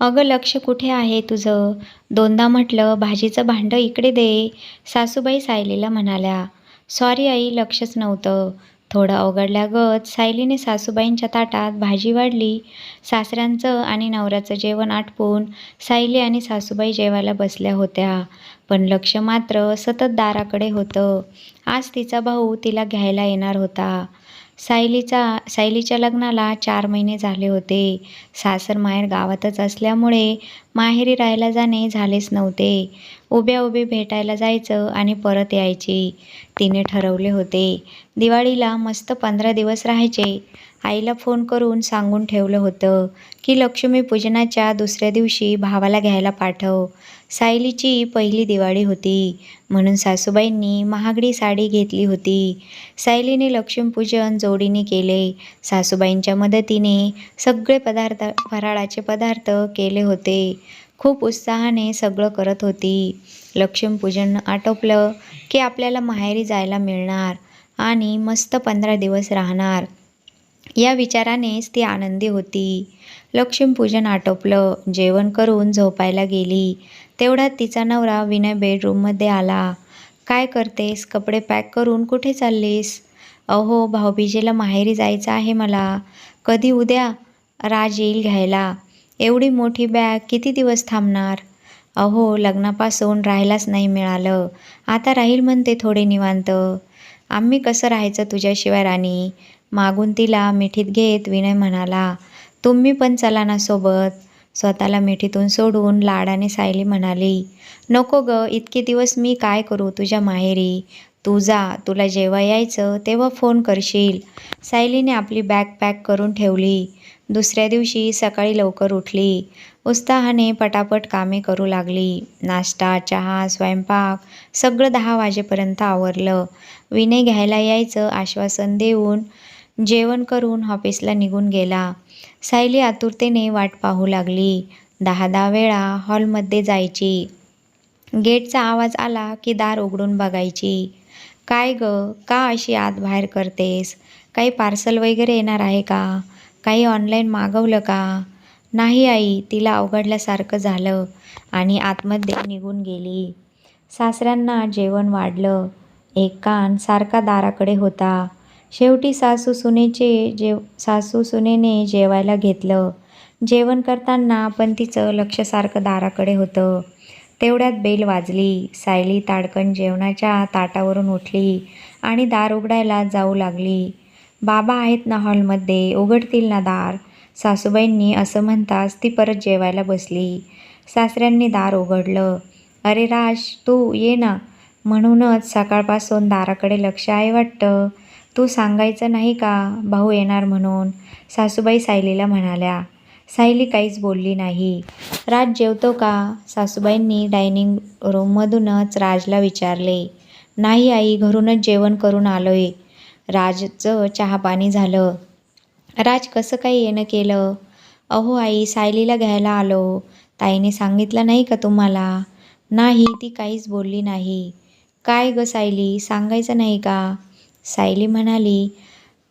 अगं लक्ष कुठे आहे तुझं? दोनदा म्हटलं भाजीचं भांडं इकडे दे. सासूबाई सायलीला म्हणाल्या सॉरी आई लक्षच नव्हतं. थोडं अवघडल्यागत सायलीने सासूबाईंच्या ताटात भाजी वाढली. सासऱ्यांचं आणि नवऱ्याचं जेवण आटपून सायली आणि सासूबाई जेवायला बसल्या होत्या. पण लक्ष मात्र सतत दाराकडे होतं. आज तिचा भाऊ तिला घ्यायला येणार होता. सायलीचा सायलीच्या लग्नाला चार महिने झाले होते. सासर माहेर गावातच असल्यामुळे माहेरी राहायला जाणे झालेच नव्हते. उभ्या उभे भेटायला जायचं आणि परत यायचे. तिने ठरवले होते. दिवाळीला मस्त पंधरा दिवस राहायचे. आईला फोन करून सांगून ठेवलं होतं की लक्ष्मीपूजनाच्या दुसऱ्या दिवशी भावाला घ्यायला पाठव. सायलीची पहिली दिवाळी होती. म्हणून सासूबाईंनी महागडी साडी घेतली होती. सायलीने लक्ष्मीपूजन जोडीने केले. सासूबाईंच्या मदतीने सगळे पदार्थ फराळाचे पदार्थ केले होते. खूप उत्साहाने सगळं करत होती. लक्ष्मीपूजन आटोपलं की आपल्याला माहेरी जायला मिळणार आणि मस्त पंधरा दिवस राहणार. या विचारानेच ती आनंदी होती. लक्ष्मीपूजन आटोपलं जेवण करून झोपायला गेली. तेवढ्यात तिचा नवरा विनय बेडरूममध्ये आला. काय करतेस? कपडे पॅक करून कुठे चाललीस? अहो भाऊबीजेला माहेरी जायचं आहे मला. कधी उद्या? राज येईल घ्यायला. एवढी मोठी बॅग किती दिवस थांबणार? अहो लग्नापासून राहायलाच नाही मिळालं. आता राहील म्हणते थोडे निवांत. आम्ही कसं राहायचं तुझ्याशिवाय राणी? मागून तिला मिठीत घेत विनय म्हणाला. तुम्ही पण चला ना सोबत. स्वतःला मिठीतून सोडून लाडाने सायली म्हणाली नको ग इतके दिवस मी काय करू तुझ्या माहेरी? तू जा तुला जेव्हा यायचं तेव्हा फोन करशील. सायलीने आपली बॅग पॅक करून ठेवली. दुसऱ्या दिवशी सकाळी लवकर उठली. उत्साहाने पटापट कामे करू लागली. नाश्ता चहा स्वयंपाक सगळं दहा वाजेपर्यंत आवरलं. विनय घ्यायला यायचं आश्वासन देऊन जेवण करून ऑफिसला निघून गेला. सायली आतुरतेने वाट पाहू लागली. दहा दहा वेळा हॉलमध्ये जायची. गेटचा आवाज आला की दार उघडून बघायची. काय ग? का अशी आत बाहेर करतेस? काही पार्सल वगैरे येणार आहे का? काही ऑनलाईन मागवलं का? नाही आई तिला अवघडल्यासारखं झालं आणि आतमध्ये निघून गेली. सासऱ्यांना जेवण वाढलं. एक कान सारखा दाराकडे होता. शेवटी सासू सुनेचे जेव सासू सुनेने जेवायला घेतलं. जेवण करताना पण तिचं लक्ष सारखं दाराकडे होतं. तेवढ्यात बेल वाजली. सायली ताडकन जेवणाच्या ताटावरून उठली आणि दार उघडायला जाऊ लागली. बाबा आहेत ना हॉलमध्ये उघडतील ना दार. सासूबाईंनी असं म्हणताच ती परत जेवायला बसली. सासऱ्यांनी दार उघडलं. अरे राज तू ये ना. म्हणूनच सकाळपासून दाराकडे लक्ष आहे वाटतं. तू सांगायचं नाही का? भाऊ येणार म्हणून. सासूबाई सायलीला म्हणाल्या. सायली काहीच बोलली नाही. राज जेवतो का? सासूबाईंनी डायनिंग रूममधूनच राजला विचारले. नाही आई घरूनच जेवण करून आलोय. राजचं चहापाणी झालं. राज कसं काही येणं केलं? अहो आई सायलीला घ्यायला आलो. ताईने सांगितलं नाही का तुम्हाला? नाही ती काहीच बोलली नाही. काय ग सायली सांगायचं नाही का? सायली म्हणाली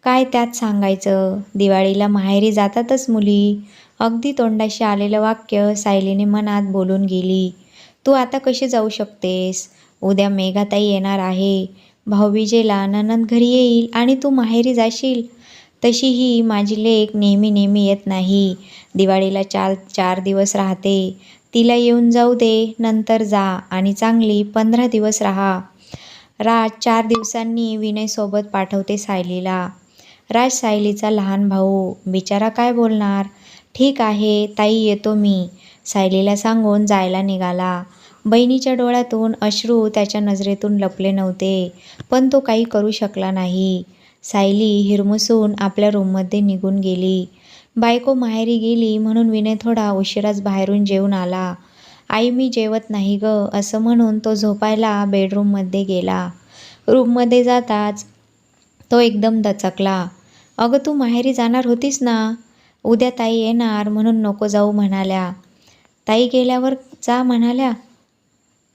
काय त्यात सांगायचं? दिवाळीला माहेरी जातातच मुली. अगदी तोंडाशी आलेलं वाक्य सायलीने मनात बोलून गेली. तू आता कशी जाऊ शकतेस? उद्या मेघाताई येणार आहे. भाऊबीजेला ननंद घरी येईल आणि तू माहेरी जाशील. तशी ही माझी लेख नेहमी नेहमी येत नाही. दिवाळीला चार चार दिवस राहते. तिला येऊन जाऊ दे नंतर जा आणि चांगली पंधरा दिवस राहा. राज चार दिवसांनी विनयसोबत पाठवते सायलीला. राज सायलीचा लहान भाऊ बिचारा काय बोलणार? ठीक आहे ताई येतो मी. सायलीला सांगून जायला निघाला. बहिणीच्या डोळ्यातून अश्रू त्याच्या नजरेतून लपले नव्हते पण तो काही करू शकला नाही. सायली हिरमुसून आपल्या रूममध्ये निघून गेली. बायको माहेरी गेली म्हणून विनय थोडा उशिराच बाहेरून जेवून आला. आई मी जेवत नाही ग असं म्हणून तो झोपायला बेडरूममध्ये गेला. रूममध्ये जाताच तो एकदम दचकला. अगं तू माहेरी जाणार होतीस ना? उद्या ताई येणार म्हणून नको जाऊ म्हणाल्या. ताई गेल्यावर जा म्हणाल्या.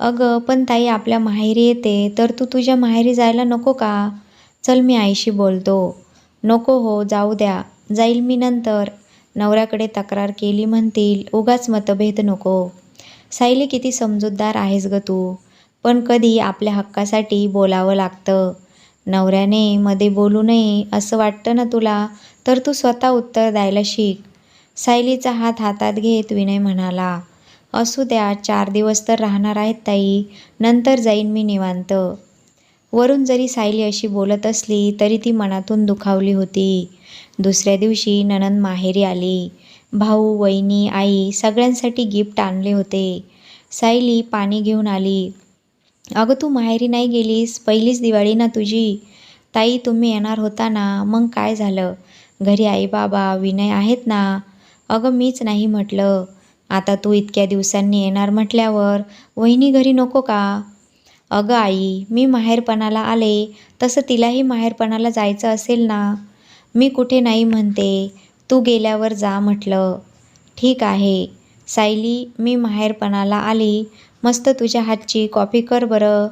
अगं पण ताई आपल्या माहेरी येते तर तू तुझ्या माहेरी जायला नको का? चल मी आईशी बोलतो. नको हो जाऊ द्या. जाईल मी नंतर. नवऱ्याकडे तक्रार केली म्हणतील उगाच मतभेद नको. सायली किती समजूतदार आहेस ग तू. पण कधी आपल्या हक्कासाठी बोलावं लागतं. नवऱ्याने मध्ये बोलू नये असं वाटतं ना तुला? तर तू स्वतः उत्तर द्यायला शिक. सायलीचा हात हातात घेत विनय म्हणाला असू द्या चार दिवस तर राहणार आहेत ताई. नंतर जाईन मी निवांत. वरून जरी सायली अशी बोलत असली तरी ती मनातून दुखावली होती. दुसऱ्या दिवशी ननंद माहेरी आली. भाऊ वहिनी आई सगळ्यांसाठी गिफ्ट आणले होते. सायली पाणी घेऊन आली. अगं तू माहेरी नाही गेलीस? पहिलीच दिवाळी ना तुझी. ताई तुम्ही येणार होता ना? मग काय झालं? घरी आई बाबा विनय आहेत ना? अगं मीच नाही म्हटलं. आता तू इतक्या दिवसांनी येणार म्हटल्यावर वहिनी घरी नको का? अगं आई मी माहेरपणाला आले. तसं तिलाही माहेरपणाला जायचं असेल ना? मी कुठे नाही म्हणते. तू गेल्यावर जा म्हटलं. ठीक आहे. सायली मी माहेरपणाला आली. मस्त तुझ्या हातची कॉपी कर बरं.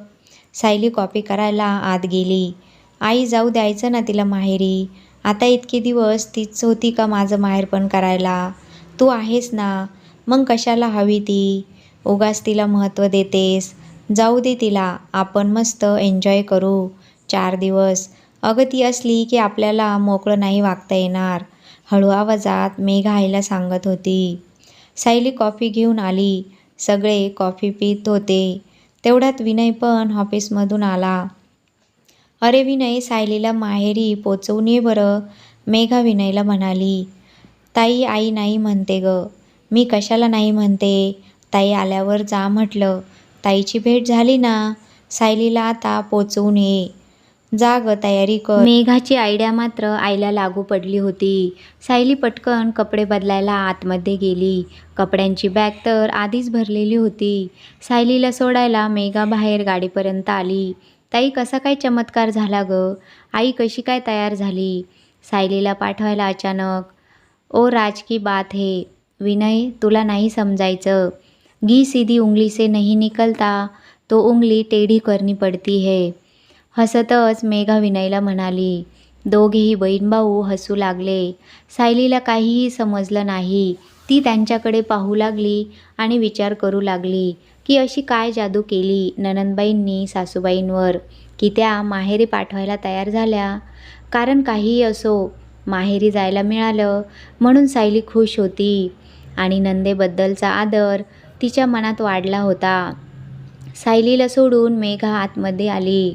सायली कॉपी करायला आत गेली. आई जाऊ द्यायचं ना तिला माहेरी. आता इतके दिवस तीच होती का माझं माहेरपण करायला? तू आहेस ना. मग कशाला हवी ती? उगाच तिला महत्त्व देतेस. जाऊ दे तिला. आपण मस्त एन्जॉय करू. चार दिवस. अगं ती असली की आपल्याला मोकळं नाही वागता येणार. हळू आवाजात मेघा आईला सांगत होती. सायली कॉफी घेऊन आली. सगळे कॉफी पित होते. तेवढ्यात विनय पण ऑफिसमधून आला. अरे विनय सायलीला माहेरी पोचवून ये बरं मेघा विनयला म्हणाली. ताई आई नाही म्हणते ग. मी कशाला नाही म्हणते? ताई आल्यावर जा म्हटलं. ताईची भेट झाली ना. सायलीला आता पोचवून ये. जा तयारी कर. मेघाची आयडिया मात्र आईला लागू पडली होती. सायली पटकन कपडे बदलायला आतमध्ये गेली. कपड्यांची बॅग तर आधीच भरलेली होती. सायलीला सोडायला मेघा बाहेर गाडीपर्यंत आली. ताई कसा काय चमत्कार झाला ग? आई कशी काय तयार झाली? सायलीला पाठवायला अचानक ओ राज की बात हे. विनय तुला नाही समजायचं. घी सीधी उंगली से नहीं निकलता तो उंगली टेढ़ी करनी पडती है. हसतच मेघा विनयला म्हणाली दोघेही बहीण भाऊ हसू लागले. सायलीला काहीही समजलं नाही. ती त्यांच्याकडे पाहू लागली आणि विचार करू लागली की अशी काय जादू केली ननंदबाईंनी सासूबाईंवर. की त्या माहेरी पाठवायला तयार झाल्या. कारण काहीही असो माहेरी जायला मिळालं म्हणून सायली खुश होती आणि नंदेबद्दलचा आदर तिच्या मनात वाढला होता. सायलीला सोडून मेघा आतमध्ये आली.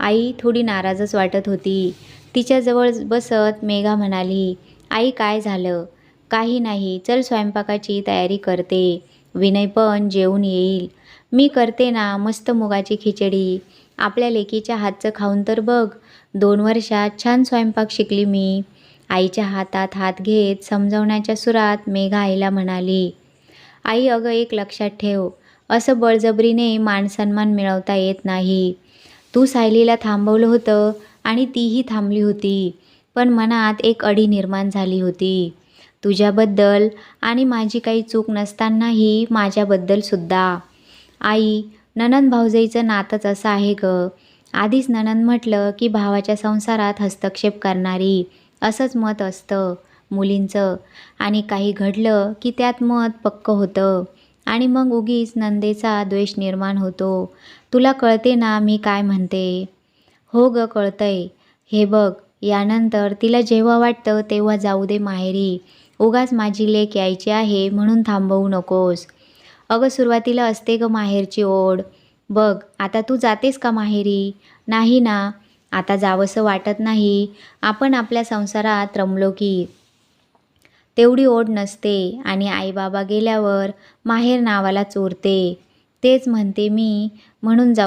आई थोडी नाराजच वाटत होती. तिच्याजवळ बसत मेघा म्हणाली आई काय झालं? काही नाही चल स्वयंपाकाची तयारी करते. विनय पण जेवून येईल. मी करते ना मस्त मुगाची खिचडी. आपल्या लेकीच्या हातचं खाऊन तर बघ. दोन वर्षात छान स्वयंपाक शिकली मी. आईच्या हातात हात घेत समजवण्याच्या सुरात मेघा आईला म्हणाली आई अगं एक लक्षात ठेव. असं बळजबरीने मानसन्मान मिळवता येत नाही. तू सायलीला थांबवलं होतं आणि तीही थांबली होती पण मनात एक अडी निर्माण झाली होती. तुझ्याबद्दल आणि माझी काही चूक नसतानाही माझ्याबद्दलसुद्धा आई ननंद भाऊजाईचं नातंच असं आहे ग. आधीच ननंद म्हटलं की भावाच्या संसारात हस्तक्षेप करणारी असंच मत असतं मुलींचं. आणि काही घडलं की त्यात मत पक्क होतं. आणि मग उगीच नंदेचा द्वेष निर्माण होतो. तुला कळते ना मी काय म्हणते? हो ग कळतंय. हे बघ यानंतर तिला जेव्हा वाटतं तेव्हा जाऊ दे माहेरी. उगाच माझी लेक यायची आहे म्हणून थांबवू नकोस. अगं सुरुवातीला असते ग माहेरची ओढ. बघ आता तू जातेस का माहेरी? नाही ना. आता जावंसं वाटत नाही. आपण आपल्या संसारात रमलो की. तेवढी ओढ नसते आणि आईबाबा गेल्यावर माहेर नावाला चोरते. तेच म्हणते मी म्हणून जाऊ